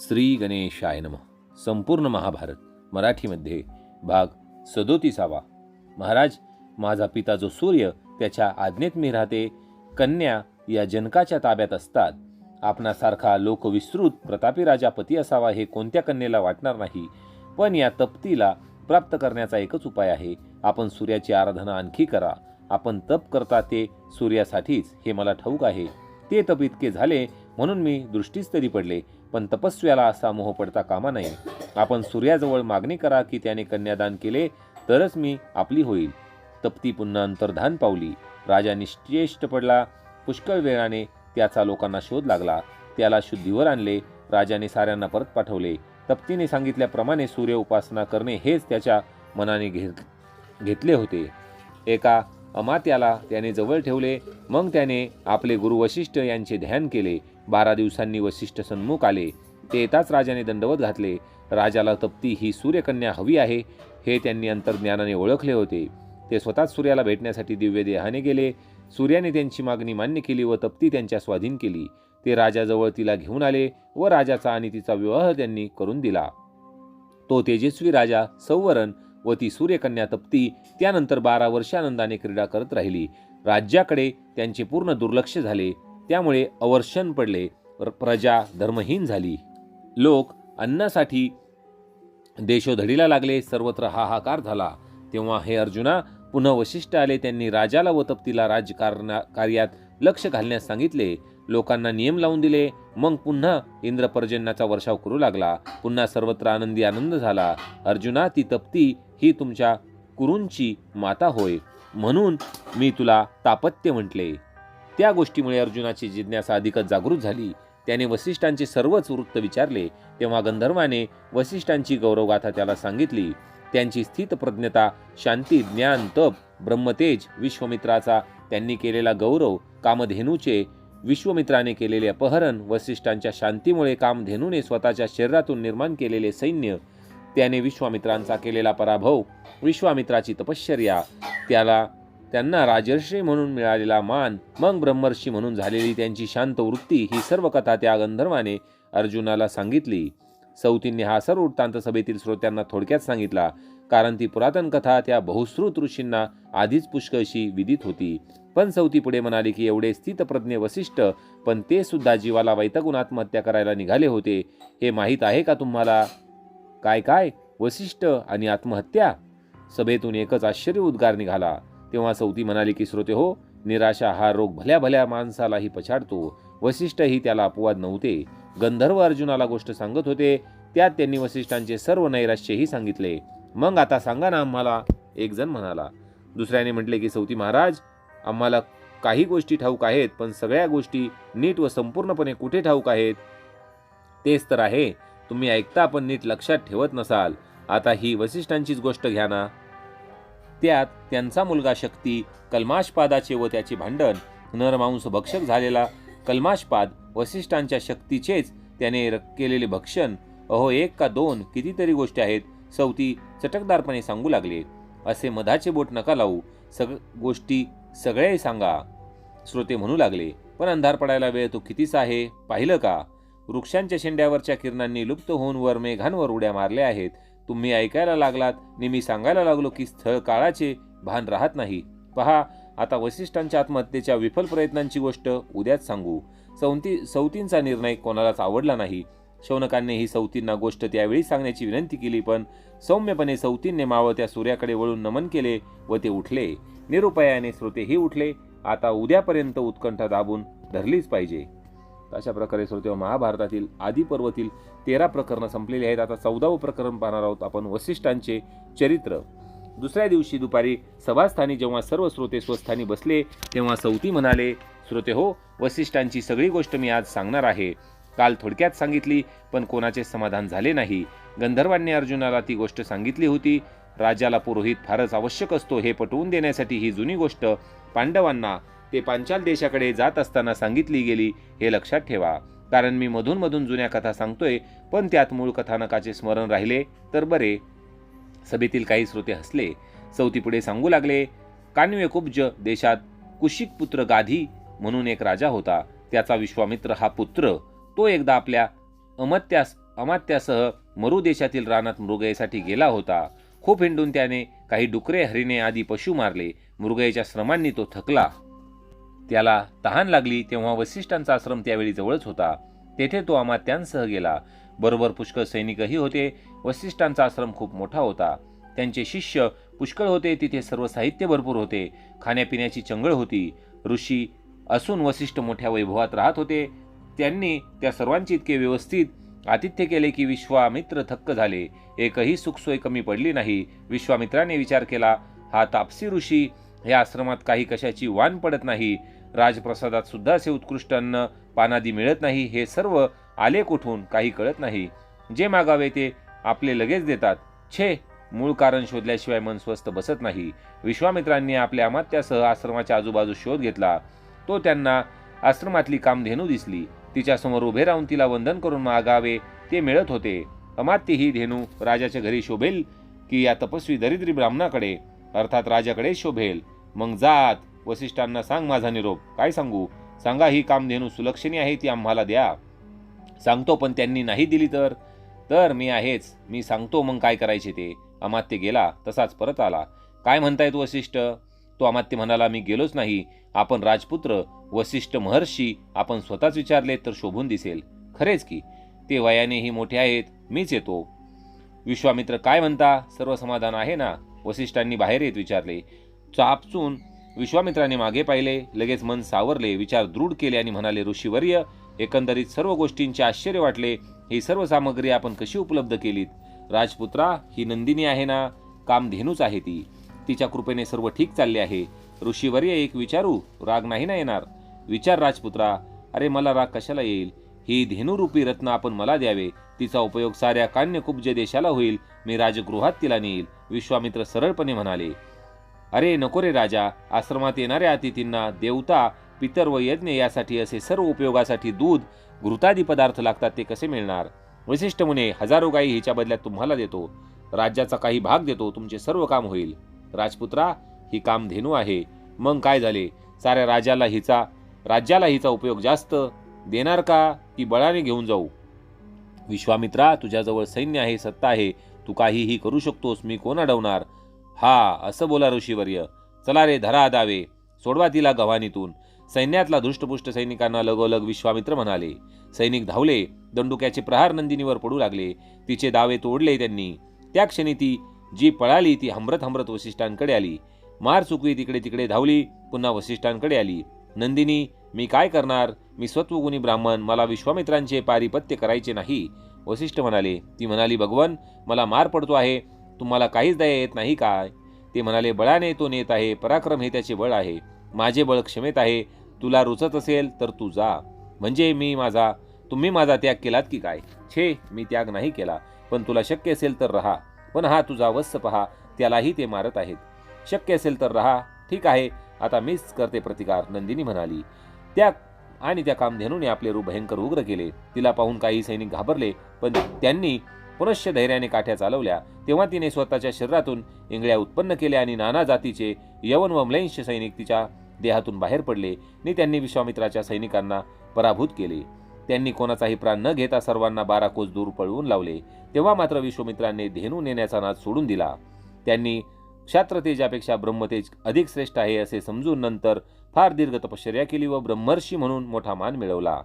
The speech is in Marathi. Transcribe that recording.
श्री गणेशाय नम. संपूर्ण महाभारत मराठीमध्ये भाग सदोतीसावा. महाराज माझा पिता जो सूर्य त्याच्या आज्ञेत मी राहते कन्या या जनकाच्या ताब्यात असतात. आपणासारखा लोकविस्तृत प्रतापी राजा पती असावा हे कोणत्या कन्येला वाटणार नाही पण या तप्तीला प्राप्त करण्याचा एकच उपाय आहे. आपण सूर्याची आराधना आणखी करा. आपण तप करता ते सूर्यासाठीच हे मला ठाऊक आहे. ते तप इतके झाले म्हणून मी दृष्टीस तरी पडले. पण तपस्व्याला असा मोह पडता कामा नये. आपण सूर्याजवळ मागणी करा की त्याने कन्यादान केले तरच मी आपली होईल. तप्ती पुन्हा अंतर्धान पावली. राजा निश्चेष्ट पडला. पुष्कळ वेळाने त्याचा लोकांना शोध लागला. त्याला शुद्धीवर आणले. राजाने साऱ्यांना परत पाठवले. तप्तीने सांगितल्याप्रमाणे सूर्य उपासना करणे हेच त्याच्या मनाने घे घेतले होते. एका अमात्याला त्याने जवळ ठेवले. मग त्याने आपले गुरु वशिष्ठ यांचे ध्यान केले. बारा दिवसांनी वशिष्ठ सन्मुख आले. ते येताच राजाने दंडवत घातले. राजाला तप्ती ही सूर्यकन्या हवी आहे हे त्यांनी अंतर्ज्ञानाने ओळखले होते. ते स्वतःच सूर्याला भेटण्यासाठी दिव्य देहाने गेले. सूर्याने त्यांची मागणी मान्य केली व तप्ती त्यांच्या स्वाधीन केली. ते राजाजवळ तिला घेऊन आले व राजाचा आणि तिचा विवाह त्यांनी करून दिला. तो तेजस्वी राजा सौवरण व ती सूर्यकन्या तप्ती त्यानंतर बारा वर्षानंदाने क्रीडा करत राहिली. राज्याकडे त्यांचे पूर्ण दुर्लक्ष झाले. त्यामुळे अवर्षण पडले. प्रजा धर्महीन झाली. लोक अन्नासाठी देशोधडीला लागले. सर्वत्र हाहाकार झाला. तेव्हा हे अर्जुना पुन्हा वशिष्ठ आले. त्यांनी राजाला व तप्तीला राजकारणा कार्यात लक्ष घालण्यास सांगितले. लोकांना नियम लावून दिले. मग पुन्हा इंद्रपर्जन्याचा वर्षाव करू लागला. पुन्हा सर्वत्र आनंदी आनंद झाला. अर्जुना ती तप्ती ही तुमच्या कुरूंची माता होय. म्हणून मी तुला तापत्य म्हटले. त्या गोष्टीमुळे अर्जुनाची जिज्ञासा अधिकच जागृत झाली. त्याने वसिष्ठांचे सर्वच वृत्त विचारले. तेव्हा गंधर्वाने वसिष्ठांची गौरवगाथा त्याला सांगितली. त्यांची स्थितप्रज्ञता शांती ज्ञान तप ब्रह्मतेज विश्वमित्राचा त्यांनी केलेला गौरव कामधेनूचे विश्वमित्राने केलेले अपहरण वसिष्ठांच्या शांतीमुळे कामधेनूने स्वतःच्या शरीरातून निर्माण केलेले सैन्य त्याने विश्वामित्रांचा केलेला पराभव विश्वामित्राची तपश्चर्या त्याला त्यांना राजर्षी म्हणून मिळालेला मान मग ब्रह्मर्षी म्हणून झालेली त्यांची शांत वृत्ती ही सर्व कथा त्या गंधर्वाने अर्जुनाला सांगितली. सौतींनी हा सर्व वृत्तांत सभेतील श्रोत्यांना थोडक्यात सांगितला कारण ती पुरातन कथा त्या बहुश्रुत ऋषींना आधीच पुष्कळशी विदित होती. पण सौती पुढे म्हणाली की एवढे स्थितप्रज्ञ वसिष्ठ पण ते सुद्धा जीवाला वैतागून आत्महत्या करायला निघाले होते. हे माहीत आहे का तुम्हाला? काय काय? वसिष्ठ आणि आत्महत्या? सभेतून एकच आश्चर्य उद्गार निघाला. तेव्हा सौती म्हणाली की श्रोते हो निराशा हा रोग भल्या भल्या माणसालाही पछाडतो. वसिष्ठही त्याला अपवाद नव्हते. गंधर्व अर्जुनाला गोष्ट सांगत होते. त्यात त्यांनी वसिष्ठांचे सर्व नैराश्यही सांगितले. मग आता सांगा ना आम्हाला. एक जण म्हणाला. दुसऱ्याने म्हटले की सौती महाराज आम्हाला काही गोष्टी ठाऊक आहेत पण सगळ्या गोष्टी नीट व संपूर्णपणे कुठे ठाऊक आहेत? तेच तर आहे. तुम्ही ऐकता पण नीट लक्षात ठेवत नसाल. आता ही वसिष्ठांचीच गोष्ट घ्या ना. त्यात त्यांचा मुलगा शक्ती कल्माशपादाचे व त्याचे भांडण नरमांस भक्षक झालेला कल्माशपाद वसिष्ठांच्या शक्तीचेच त्याने र- केलेले भक्षण. अहो एक का दोन कितीतरी गोष्टी आहेत सवती चटकदारपणे सांगू लागले. असे मधाचे बोट नका लावू सग गोष्टी सगळे सांगा. श्रोते म्हणू लागले पण अंधार पडायला वेळ तो कितीसा आहे पाहिलं का? वृक्षांच्या शेंड्यावरच्या किरणांनी लुप्त होऊन वर मेघांवर उड्या मारल्या आहेत तुम्ही ऐकायला लागलात नि मी सांगायला लागलो की स्थळ काळाचे भान राहत नाही. पहा आता वसिष्ठांच्या आत्महत्येच्या विफल प्रयत्नांची गोष्ट उद्याच सांगू. सौती सौतींचा निर्णय कोणालाच आवडला नाही. शौनकांनी ही सौतींना गोष्ट त्यावेळी सांगण्याची विनंती केली पण सौम्यपणे सौतींने मावळत्या सूर्याकडे वळून नमन केले व ते उठले. निरुपयाने श्रोतेही उठले. आता उद्यापर्यंत उत्कंठा दाबून धरलीच पाहिजे. अशा प्रकारे श्रोते महाभारतातील आदी पर्वतील तेरा प्रकरणं संपलेली आहेत. आता चौदावं प्रकरण पाहणार आहोत आपण वसिष्ठांचे चरित्र. दुसऱ्या दिवशी दुपारी सभास्थानी जेव्हा सर्व श्रोते स्वस्थानी बसले तेव्हा सौती म्हणाले श्रोते हो वसिष्ठांची सगळी गोष्ट मी आज सांगणार आहे. काल थोडक्यात सांगितली पण कोणाचे समाधान झाले नाही. गंधर्वांनी अर्जुनाला ती गोष्ट सांगितली होती. राजाला पुरोहित फारच आवश्यक असतो हे पटवून देण्यासाठी ही जुनी गोष्ट. पांडवांना ते पांचाल देशाकडे जात असताना सांगितली गेली हे लक्षात ठेवा. कारण मी मधून मधून जुन्या कथा सांगतोय पण त्यात मूळ कथानकाचे स्मरण राहिले तर बरे. सभेतील काही श्रोते हसले. चौथी पुढे सांगू लागले कान्वेकुब्ज देशात कुशिक पुत्र गाधी म्हणून एक राजा होता. त्याचा विश्वामित्र हा पुत्र तो एकदा आपल्या अमत्यास अमात्यासह मरू देशातील रानात मृगयेसाठी गेला होता. खूप हिंडून त्याने काही डुकरे हरिणे आदी पशु मारले. मृगयेच्या श्रमांनी तो थकला. त्याला तहान लागली तेव्हा वसिष्ठांचा आश्रम त्यावेळी जवळच होता. तेथे तो अमात्यांसह गेला. बरोबर पुष्कळ सैनिकही होते. वसिष्ठांचा आश्रम खूप मोठा होता. त्यांचे शिष्य पुष्कळ होते. तिथे सर्व साहित्य भरपूर होते. खाण्यापिण्याची चंगळ होती. ऋषी असून वसिष्ठ मोठ्या वैभवात राहत होते. त्यांनी त्या सर्वांची इतके व्यवस्थित आतिथ्य केले की विश्वामित्र थक्क झाले. एकही सुखसोय कमी पडली नाही. विश्वामित्राने विचार केला हा तापसी ऋषी या आश्रमात काही कशाची वाण पडत नाही. राजप्रसादात सुद्धा असे उत्कृष्ट अन्न पानादी मिळत नाही हे सर्व आले कुठून काही कळत नाही. जे मागावे ते आपले लगेच देतात. छे मूळ कारण शोधल्याशिवाय मन स्वस्थ बसत नाही. विश्वामित्रांनी आपल्या अमात्यासह आश्रमाच्या आजूबाजू शोध घेतला. तो त्यांना आश्रमातली कामधेनू दिसली. तिच्यासमोर उभे राहून तिला वंदन करून मागावे ते मिळत होते. अमात्य ही धेनू राजाच्या घरी शोभेल की या तपस्वी दरिद्री ब्राह्मणाकडे अर्थात राजाकडे शोभेल. मग जात वसिष्ठांना सांग माझा निरोप. काय सांगू? सांगा ही कामधेनू सुलक्षणी आहे ती आम्हाला द्या. सांगतो पण त्यांनी नाही दिली तर? तर मी आहेच. मी सांगतो मग काय करायचे ते? अमात्य गेला तसाच परत आला. काय म्हणतायत वसिष्ठ? तो अमात्य म्हणाला मी गेलोच नाही. आपण राजपुत्र वसिष्ठ महर्षी आपण स्वतःच विचारले तर शोभून दिसेल. खरेच की ते वयानेही मोठे आहेत मीच येतो. विश्वामित्र काय म्हणता? सर्व समाधान आहे ना? वसिष्ठांनी बाहेर येत विचारले. चापचून विश्वामित्राने मागे पाहिले लगेच मन सावरले विचार दृढ केले आणि म्हणाले ऋषीवर्य एकंदरीत सर्व गोष्टींचे आश्चर्य वाटले. ही सर्व सामग्री आपण कशी उपलब्ध केलीत? राजपुत्रा ही नंदिनी आहे ना? कामधेनूच आहे ती. तिच्या कृपेने सर्व ठीक चालले आहे. ऋषीवर्य एक विचारू? राग नाही ना येणार? विचार राजपुत्रा. अरे मला राग कशाला येईल? ही धेनुरूपी रत्न आपण मला द्यावे. तिचा उपयोग साऱ्या कान्यकुब्ज देशाला होईल. मी राजगृहात तिला नेईल. विश्वामित्र सरळपणे म्हणाले. अरे नको रे राजा आश्रमात येणाऱ्या अतिथींना देवता पितर व यज्ञ यासाठी असे सर्व उपयोगासाठी दूध घृतादी पदार्थ लागतात ते कसे मिळणार? वैशिष्ट म्हणे हजारो गायी हिच्या बदल्यात तुम्हाला देतो. राज्याचा काही भाग देतो तुमचे सर्व काम होईल. राजपुत्रा ही काम धेनू आहे. मग काय झाले? साऱ्या राजाला हिचा राज्याला हिचा उपयोग जास्त देणार का? की बळाने घेऊन जाऊ? विश्वामित्रा तुझ्याजवळ सैन्य आहे सत्ता आहे. तू काहीही करू शकतोस मी कोण अडवणार? हा असं बोला ऋषीवर्य. चला रे धरा दावे. सोडवा तिला गव्हाणीतून. सैन्यातला दुष्टपुष्ट सैनिकांना लगोलग विश्वामित्र म्हणाले. सैनिक धावले दंडुक्याचे प्रहार नंदिनीवर पडू लागले. तिचे दावे तोडले त्यांनी. त्या क्षणी ती जी पळाली ती हमरत हमरत वसिष्ठांकडे आली. मार चुकवी तिकडे तिकडे धावली पुन्हा वसिष्ठांकडे आली. नंदिनी मी काय करणार? मी स्वत्वगुणी ब्राह्मण मला विश्वामित्रांचे पारिपत्य करायचे नाही. वसिष्ठ म्हणाले ती म्हणाली भगवन मला मार पडतो आहे. तुम्हाला काहीच दया येत नाही काय? ते म्हणाले बळाने तो नेत आहे पराक्रम हे त्याचे बळ आहे. माझे बळ क्षमेत आहे तुला रुचत असेल तर तू जा. म्हणजे मी माझा तुम्ही माझा त्याग केलात की काय? छे मी त्याग नाही केला पण तुला शक्य असेल तर राहा. पण हा तुझा वत्स पहा त्यालाही ते मारत आहेत. शक्य असेल तर राहा. ठीक आहे आता मीच करते प्रतिकार नंदिनी म्हणाली. त्या आणि त्या कामधेनूने आपले रूप भयंकर उग्र केले. तिला पाहून काही सैनिक घाबरले पण त्यांनी पुनश्च धैर्याने काठ्या चालवल्या तेव्हा तिने स्वतःच्या शरीरातून इंगळ्या उत्पन्न केल्या आणि नाना जातीचे यवन व म्लैंश सैनिक तिच्या देहातून बाहेर पडले. आणि त्यांनी विश्वामित्राच्या सैनिकांना पराभूत केले. त्यांनी कोणाचाही प्राण न घेता सर्वांना बारा कोस दूर पळवून लावले. तेव्हा मात्र विश्वामित्राने धेनू नेण्याचा नाद सोडून दिला. त्यांनी क्षात्रतेजापेक्षा ब्रह्मतेज अधिक श्रेष्ठ आहे असे समजून नंतर फार दीर्घ तपश्चर्या केली व ब्रह्मर्षी म्हणून मोठा मान मिळवला.